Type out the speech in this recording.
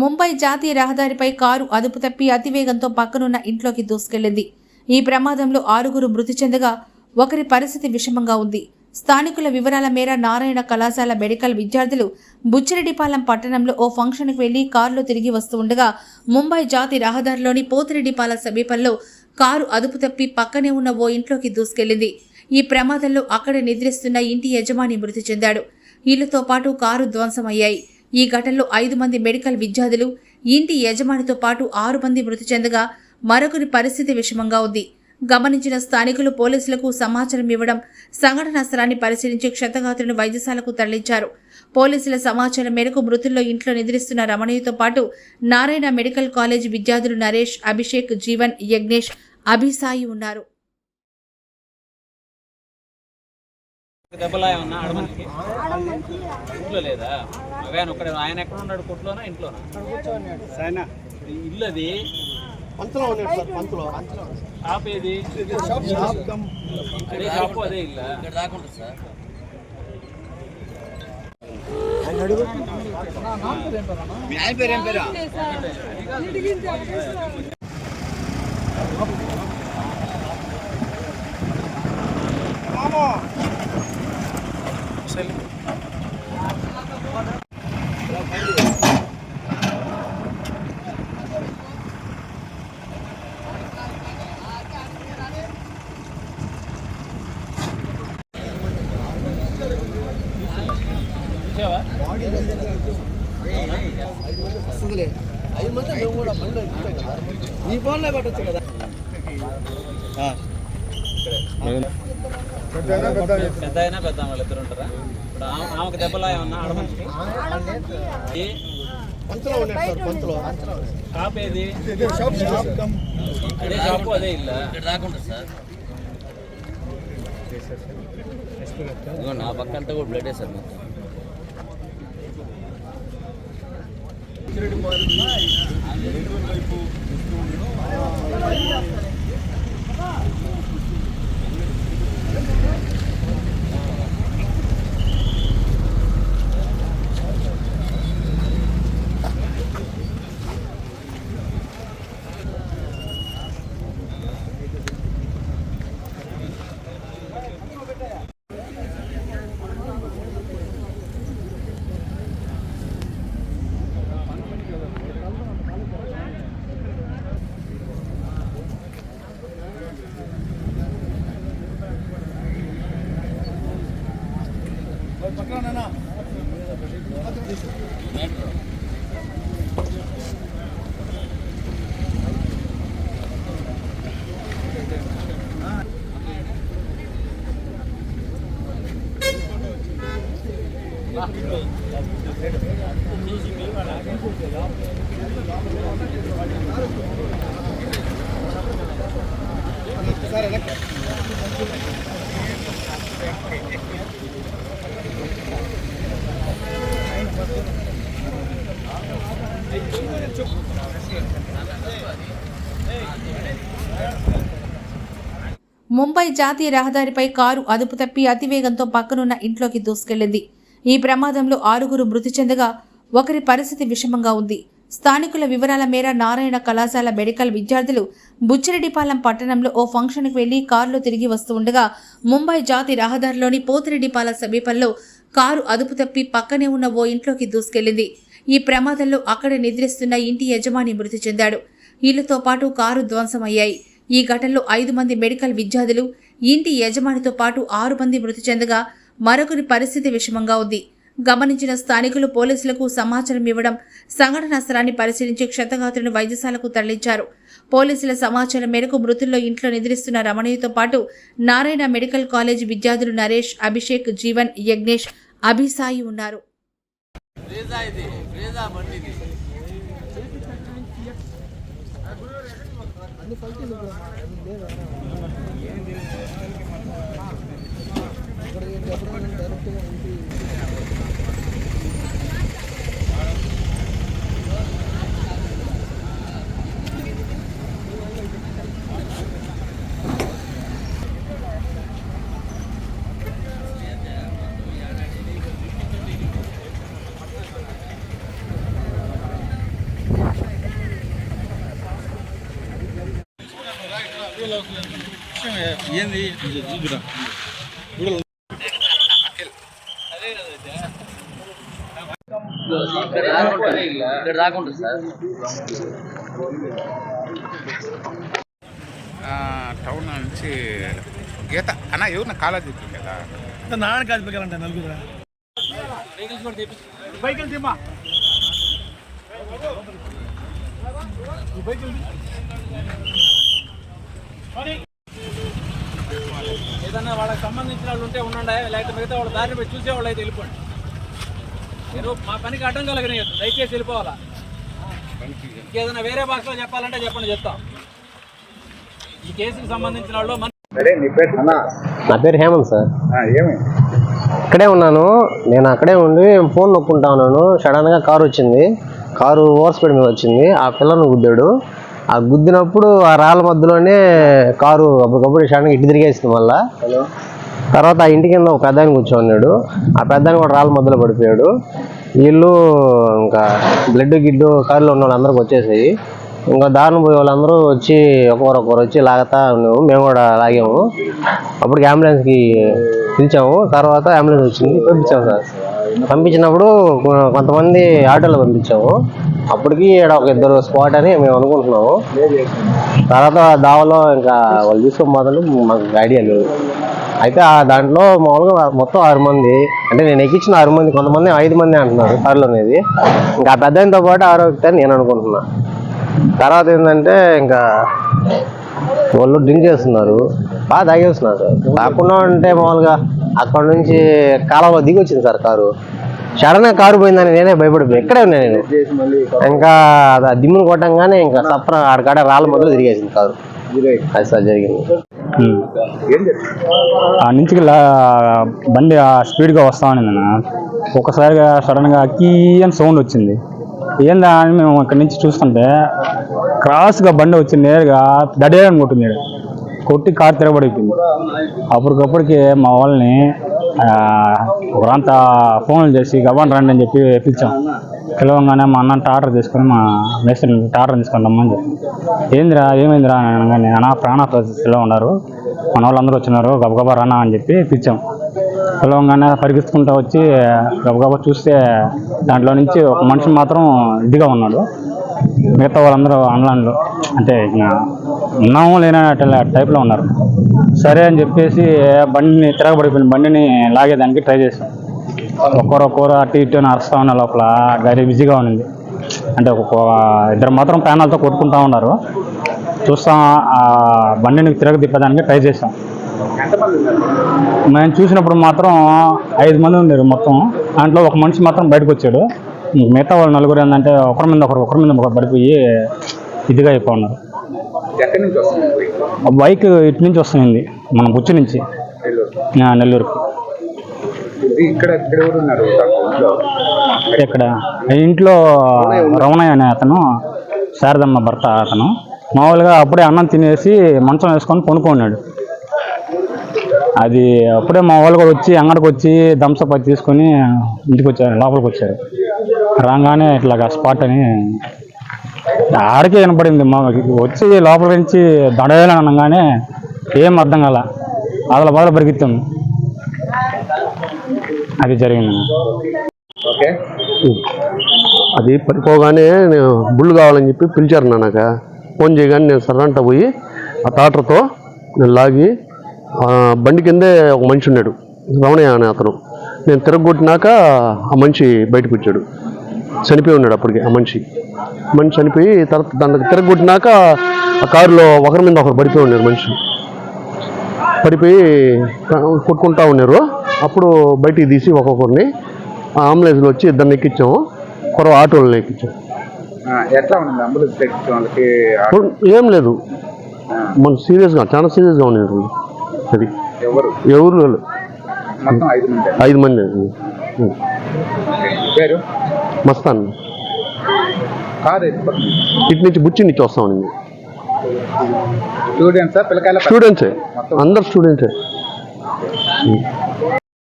ముంబై జాతీయ రహదారిపై కారు అదుపు తప్పి అతివేగంతో పక్కనున్న ఇంట్లోకి దూసుకెళ్ళింది. ఈ ప్రమాదంలో ఆరుగురు మృతి చెందగా ఒకరి పరిస్థితి విషమంగా ఉంది. స్థానికుల వివరాల మేర నారాయణ కళాశాల మెడికల్ విద్యార్థులు బుచ్చిరెడ్డిపాలెం పట్టణంలో ఓ ఫంక్షన్కి వెళ్ళి కారులో తిరిగి వస్తుండగా ముంబై జాతి రహదారిలోని పోతిరెడ్డిపాలెం సమీపంలో కారు అదుపు తప్పి పక్కనే ఉన్న ఓ ఇంట్లోకి దూసుకెళ్ళింది. ఈ ప్రమాదంలో అక్కడ నిద్రిస్తున్న ఇంటి యజమాని మృతి చెందాడు. ఇళ్ళతో పాటు కారు ధ్వంసమయ్యాయి. ఈ ఘటనలో ఐదు మంది మెడికల్ విద్యార్థులు ఇంటి యజమానితో పాటు ఆరు మంది మృతి చెందగా మరొకరి పరిస్థితి విషమంగా ఉంది. గమనించిన స్థానికులు పోలీసులకు సమాచారం ఇవ్వడం సంఘటనా స్థలాన్ని పరిశీలించి క్షతగాత్రులను వైద్యశాలకు తరలించారు. పోలీసుల సమాచారం మేరకు మృతుల్లో ఇంట్లో నిద్రిస్తున్న రమణయ్యతో పాటు నారాయణ మెడికల్ కాలేజ్ విద్యార్థులు నరేష్ అభిషేక్ జీవన్ యజ్ఞేష్ అభిసాయి ఉన్నారు. దెబ్బలా ఏమన్నా ఆడమనికి? ఇంట్లో లేదా? మగాయన ఒక్కడే ఆయన ఎక్కడ ఉన్నాడు? కొట్లోనా ఇంట్లోనా? సరేనా? ఈ ఇల్లు అది పంతులో ఉన్నాడు సార్ పంతులో. షాప్ ఏది షాప్ కమ్. అదే షాపు అదే ఇల్లు. మీ ఆయన పేరు ఏం పేరా? చూసావా వస్తుందిలే ఐదు ఈ నువ్వు కూడా ఫోన్లో పెట్టచ్చు కదా పెద్ద అయినా పెద్ద వాళ్ళు ఇద్దరు ఉంటారా? ఇప్పుడు ఆమె- ఆమెకు దెబ్బలా ఏమన్నా పంతులో షాప్ ఏది? షాప్ అదే షాపు అదే ఇల్లు. నా పక్క అంతా కూడా బ్లడ్ సార్ మొత్తం. సార్ ముంబై జాతీయ రహదారిపై కారు అదుపు తప్పి అతివేగంతో పక్కనున్న ఇంట్లోకి దూసుకెళ్ళింది. ఈ ప్రమాదంలో ఆరుగురు మృతి చెందగా ఒకరి పరిస్థితి విషమంగా ఉంది. స్థానికుల వివరాల మేర నారాయణ కళాశాల మెడికల్ విద్యార్థులు బుచ్చిరెడ్డిపాలెం పట్టణంలో ఓ ఫంక్షన్కి వెళ్ళి కారులో తిరిగి వస్తూ ఉండగా ముంబై జాతి రహదారిలోని పోతిరెడ్డిపాలెం సమీపంలో కారు అదుపు తప్పి పక్కనే ఉన్న ఓ ఇంట్లోకి దూసుకెళ్ళింది ఈ ప్రమాదంలో అక్కడ నిద్రిస్తున్న ఇంటి యజమాని మృతి చెందాడు. ఇళ్ళతో పాటు కారు ధ్వంసమయ్యాయి. ఈ ఘటనలో ఐదు మంది మెడికల్ విద్యార్థులు ఇంటి యజమానితో పాటు ఆరు మంది మృతి చెందగా మరొకరి పరిస్థితి విషమంగా ఉంది. గమనించిన స్థానికులు పోలీసులకు సమాచారం ఇవ్వడం సంఘటనా స్థలాన్ని పరిశీలించి క్షతగాత్రుని వైద్యశాలకు తరలించారు. పోలీసుల సమాచారం మేరకు మృతుల్లో ఇంట్లో నిద్రిస్తున్న రమణయ్యతో పాటు నారాయణ మెడికల్ కాలేజ్ విద్యార్థులు నరేష్ అభిషేక్ జీవన్ యజ్ఞేష్ అభిసాయి ఉన్నారు. అన్ని ఇక్కడ దాకా ఉంటుంది సార్ ఆ, టౌన్ నుంచి గీత అన్న ఎవరు నా కాలేజ్ చెప్పింది కదా నాన్న కాదు పిల్లలంటే నలుగురు బైకులు తీమా ఏదన్నా వాళ్ళకి సంబంధించిన వాళ్ళు ఉంటే ఉండండి లేకపోతే మిగతా వాళ్ళ దారిని పోయి చూసేవాళ్ళు అయితే వెళ్ళిపోండి. మీరు మా పనికి అడ్డం కలగనియద్దు దయచేసి వెళ్ళిపోవాలా? ఇంకేదైనా వేరే భాషలో చెప్పాలంటే చెప్పండి చెప్తాం. ఈ కేసుకి సంబంధించిన వాళ్ళు మన నా పేరు హేమంత్ సార్. ఏమి? ఇక్కడే ఉన్నాను. నేను అక్కడే ఉండి ఫోన్ నొక్కుంటా ఉన్నాను. సడన్గా కారు వచ్చింది. కారు ఓవర్ స్పీడ్ మీద వచ్చింది. ఆ పిల్లను గుద్దాడు. ఆ గుద్దినప్పుడు ఆ రాళ్ళ మధ్యలోనే కారు అప్పటికప్పుడు సడన్గా ఇటు తిరిగేసింది మళ్ళా. తర్వాత ఆ ఇంటి కింద ఒక పెద్ద ఆయన కూర్చోన్నాడు ఆ పెద్ద ఆయన కూడా రాళ్ళ మధ్యలో పడిపోయాడు. వీళ్ళు ఇంకా బ్లడ్ గిడ్డు కారులో ఉన్న వాళ్ళందరికి వచ్చేసాయి. ఇంకా దారుణ పోయే వాళ్ళందరూ వచ్చి ఒకరు ఒకరు వచ్చి లాగుతా ఉన్నాము. మేము కూడా లాగాము. అప్పటికి అంబులెన్స్కి పిలిచాము. తర్వాత అంబులెన్స్ వచ్చింది. పంపించాము సార్. పంపించినప్పుడు కొంతమంది ఆటోలో పంపించాము. అప్పటికి ఈడ ఒక ఇద్దరు స్పాట్ అని మేము అనుకుంటున్నాము. తర్వాత దావలో ఇంకా వాళ్ళు తీసుకొని పోతాను మాకు ఐడియా లేదు. అయితే ఆ దాంట్లో మామూలుగా మొత్తం ఆరు మంది అంటే నేను ఎక్కించిన ఆరు మంది కొంతమంది ఐదు మంది అంటున్నారు కారులో అనేది. ఇంకా ఆ పాటు ఆరో వ్యక్తి అని నేను అనుకుంటున్నా. తర్వాత ఏంటంటే ఇంకా వాళ్ళు డ్రింక్ చేస్తున్నారు బాగా తాగేస్తున్నారు. సార్ తాకుండా అంటే మామూలుగా అక్కడ నుంచి కాలంలో దిగి వచ్చింది సార్ కారు. సడన్గా కారు పోయిందని నేనే భయపడిపోయి ఇక్కడే ఉన్నా నేను. ఇంకా అది దిమ్మును కొట్టంగానే ఇంకా సప్ర ఆడకాడ రాళ్ళ మొదలు తిరిగేసింది కారు. అది సార్ జరిగింది. ఆ నుంచి బండి స్పీడ్గా వస్తా ఉంది ఒకసారిగా సడన్గా కీ అని సౌండ్ వచ్చింది. ఏందా అని మేము అక్కడి నుంచి చూస్తుంటే క్రాస్గా బండి వచ్చి నేరుగా దడేరని కొట్టింది కొట్టి కారు తిరగబడిపోయింది. అప్పటికప్పటికి మా వాళ్ళని ఒకరంతా ఫోన్లు చేసి గబాన్ రండి అని చెప్పి పిలిచాం. పిలవంగానే మా అన్న ఆర్డర్ తీసుకొని మా మేస్త్రి ఆర్డర్ తీసుకొని రమ్మని చెప్పి. ఏందిరా ఏమైందిరా? అని అనగానే అన్న ప్రాణ పరిస్థితిలో ఉన్నారు. మన వాళ్ళందరూ వచ్చినారు. గబగబా రానా అని చెప్పి పిలిచాం. పిలవంగానే పరిగెత్తుకుంటూ వచ్చి గబగబా చూస్తే దాంట్లో నుంచి ఒక మనిషి మాత్రం ఇదిగా ఉన్నాడు. మిగతా వాళ్ళందరూ ఆన్లైన్లో అంటే ఉన్నాము లేని టైప్లో ఉన్నారు. సరే అని చెప్పేసి బండిని తిరగబడిపోయిన బండిని లాగేదానికి ట్రై చేసాం ఒక్కరొక్కరు అటు ఇటు అని ఉన్న లోపల గైరీ బిజీగా ఉంది అంటే ఒక ఇద్దరు మాత్రం ప్యానల్తో కొట్టుకుంటా ఉన్నారు. చూస్తాం ఆ బండిని తిరగ తిప్పడానికి ట్రై చేసాం మేము చూసినప్పుడు మాత్రం ఐదు మంది ఉన్నారు మొత్తం. దాంట్లో ఒక మనిషి మాత్రం బయటకు వచ్చాడు. మిగతా వాళ్ళు నలుగురు ఏంటంటే ఒకరి మీద ఒకరు ఒకరి మీద ఒకరు పడిపోయి ఇదిగా అయిపోయినారు ఎక్కడి నుంచి వస్తుంది ఆ బైక్ ఇటు నుంచి వస్తుంది మన బుచ్చి నుంచి. నెల్లూరుకి. ఇక్కడ ఇంట్లో రమణయ్య అనే అతను శారదమ్మ భర్త అతను. మామూలుగా అప్పుడే అన్నం తినేసి మంచం వేసుకొని కొనుక్కున్నాడు అది అప్పుడే మా వాళ్ళు కూడా వచ్చి అంగడికి వచ్చి థమ్స్అప్ అది తీసుకొని ఇంటికి వచ్చారు లోపలికి వచ్చారు. రాగానే ఇట్లాగా స్పాట్ అని ఆడికే వినపడింది మా వచ్చి లోపల నుంచి దడవేలని అనగానే ఏం అర్థం కాల అదల మొదలు పరిగెత్తాం. అది జరిగింది. ఓకే. అది పడిపోగానే నేను బుళ్ళు కావాలని చెప్పి పిలిచారు నాన్నక ఫోన్ చేయగానే నేను సర్రంట పోయి ఆ టాటర్తో నేను లాగి బండి కిందే ఒక మనిషి ఉన్నాడు రమణయ్య అనే అతను. నేను తిరగొట్టినాక ఆ మనిషి బయటకు వచ్చాడు. చనిపోయి ఉన్నాడు అప్పటికి ఆ మనిషి. మనిషి చనిపోయి తర్వాత దానికి తిరగొట్టినాక ఆ కారులో ఒకరి మీద ఒకరు పడిపోయి ఉన్నారు మనిషి. పడిపోయి కొట్టుకుంటా ఉన్నారు. అప్పుడు బయటికి తీసి ఒక్కొక్కరిని ఆ అంబులెన్స్లో వచ్చి ఇద్దరిని ఎక్కించాము. కొరవ ఆటోలను ఎక్కించాం. ఎట్లా ఉంది అంబులెన్స్ వాళ్ళకి? ఏం లేదు. మన సీరియస్గా చాలా సీరియస్గా ఉన్నారు. అది. ఎవరు? వాళ్ళు? ఐదు మంది. పేరు? మస్తాన్. ఇటు నుంచి బుచ్చి నుంచి వస్తా ఉంది స్టూడెంట్సా? పిల్లకాయల స్టూడెంట్సే. అందరు స్టూడెంట్సే.